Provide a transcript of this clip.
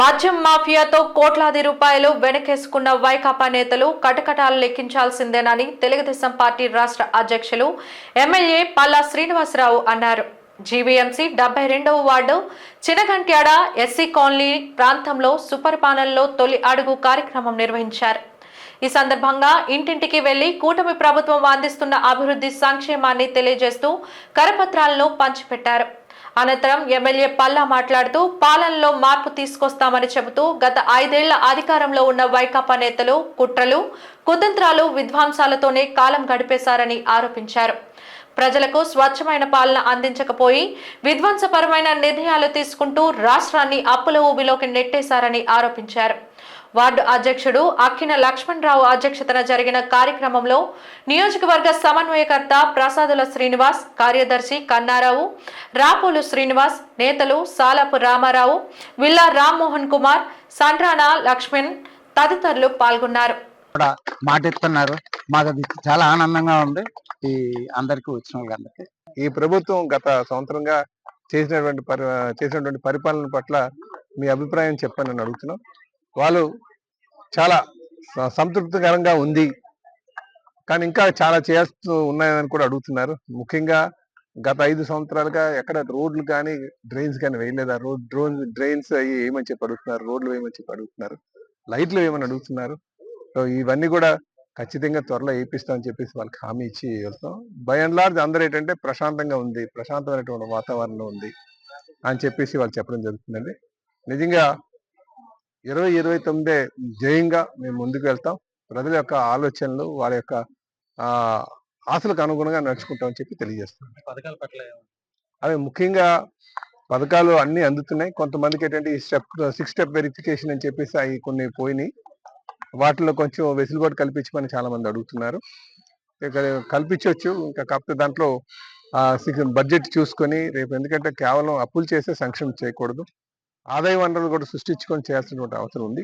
మద్యం మాఫియాతో కోట్లాది రూపాయలు వెనకేసుకున్న వైకాపా నేతలు కటకటాలు లెక్కించాల్సిందేనని తెలుగుదేశం పార్టీ రాష్ట్ర అధ్యక్షులు ఎమ్మెల్యే పల్లా శ్రీనివాసరావు అన్నారు. జీవీఎంసీ డెబ్బై రెండవ వార్డు చినగంట్యాడ ఎస్సీ కాలనీ ప్రాంతంలో సుపరిపాలనలో తొలి అడుగు కార్యక్రమం నిర్వహించారు. ఈ సందర్భంగా ఇంటింటికి వెళ్ళి కూటమి ప్రభుత్వం అందిస్తున్న అభివృద్ధి సంక్షేమాన్ని తెలియజేస్తూ కరపత్రాలను పంచిపెట్టారు. అనంతరం ఎమ్మెల్యే పల్లా మాట్లాడుతూ పాలనలో మార్పు తీసుకొస్తామని చెబుతూ గత ఐదేళ్ళ అధికారంలో ఉన్న వైకాపా నేతలు కుట్రలు కుతంత్రాలు విధ్వంసాలతోనే కాలం గడిపేశారని ఆరోపించారు. ప్రజలకు స్వచ్ఛమైన పాలన అందించకపోయి విధ్వంసపరమైన నిర్ణయాలు తీసుకుంటూ రాష్ట్రాన్ని అప్పుల ఊబిలోకి నెట్టేశారని ఆరోపించారు. వార్డు అధ్యక్షుడు అక్కిన లక్ష్మణరావు అధ్యక్షతన జరిగిన కార్యక్రమంలో నియోజకవర్గ సమన్వయకర్త ప్రసాదుల శ్రీనివాస్ కార్యదర్శి కన్నారావు రాపోలు శ్రీనివాస్ నేతలు సాలపు రామారావు విల్లా రామ్మోహన్ కుమార్ సండ్రాన లక్ష్మణ్ తదితరులు పాల్గొన్నారు. కూడా మాట ఇస్తున్నారు మాకు అది చాలా ఆనందంగా ఉంది. ఈ అందరికి వచ్చిన వాళ్ళందరికీ ఈ ప్రభుత్వం గత సంవత్సరంగా చేసినటువంటి పరి చేసినటువంటి పరిపాలన పట్ల మీ అభిప్రాయం చెప్పని నేను అడుగుతున్నాం. వాళ్ళు చాలా స- సంతృప్తికరంగా ఉంది. కానీ ఇంకా చాలా చేస్తూ ఉన్నాయని కూడా అడుగుతున్నారు. ముఖ్యంగా గత ఐదు సంవత్సరాలుగా ఎక్కడ రోడ్లు కానీ డ్రైన్స్ కానీ వేయలేదు? ఆ రోడ్ డ్రోన్ డ్రైన్స్ అవి ఏమని చెప్పి అడుగుతున్నారు? రోడ్లు వేయమని చెప్పి అడుగుతున్నారు? లైట్లు వేయమని అడుగుతున్నారు? సో ఇవన్నీ కూడా ఖచ్చితంగా త్వరలో వేయిస్తామని చెప్పేసి వాళ్ళకి హామీ ఇచ్చి వెళ్తాం. బై అండ్ లార్జ్ అందరూ ఏంటంటే ప్రశాంతంగా ఉంది. ప్రశాంతమైనటువంటి వాతావరణం ఉంది అని చెప్పేసి వాళ్ళు చెప్పడం జరుగుతుందండి. నిజంగా ఇరవై ఇరవై తొమ్మిదే జయంగా మేము ముందుకు వెళ్తాం. ప్రజల యొక్క ఆలోచనలు వాళ్ళ యొక్క ఆ ఆశలకు అనుగుణంగా నడుచుకుంటామని చెప్పి తెలియజేస్తున్నాం. పథకాల పట్ల అవి ముఖ్యంగా పథకాలు అన్ని అందుతున్నాయి. కొంతమందికి ఏంటంటే ఈ స్టెప్ సిక్స్ స్టెప్ వెరిఫికేషన్ అని చెప్పేసి అవి కొన్ని పోయినాయి. వాటిలో కొంచెం వెసులుబాటు కల్పించమని చాలా మంది అడుగుతున్నారు. ఇక కల్పించవచ్చు ఇంకా కాకపోతే దాంట్లో బడ్జెట్ చూసుకొని రేపు ఎందుకంటే కేవలం అప్పులు చేసే సంక్షేమం చేయకూడదు. ఆదాయ వనరులు కూడా సృష్టించుకొని చేయాల్సినటువంటి అవసరం ఉంది.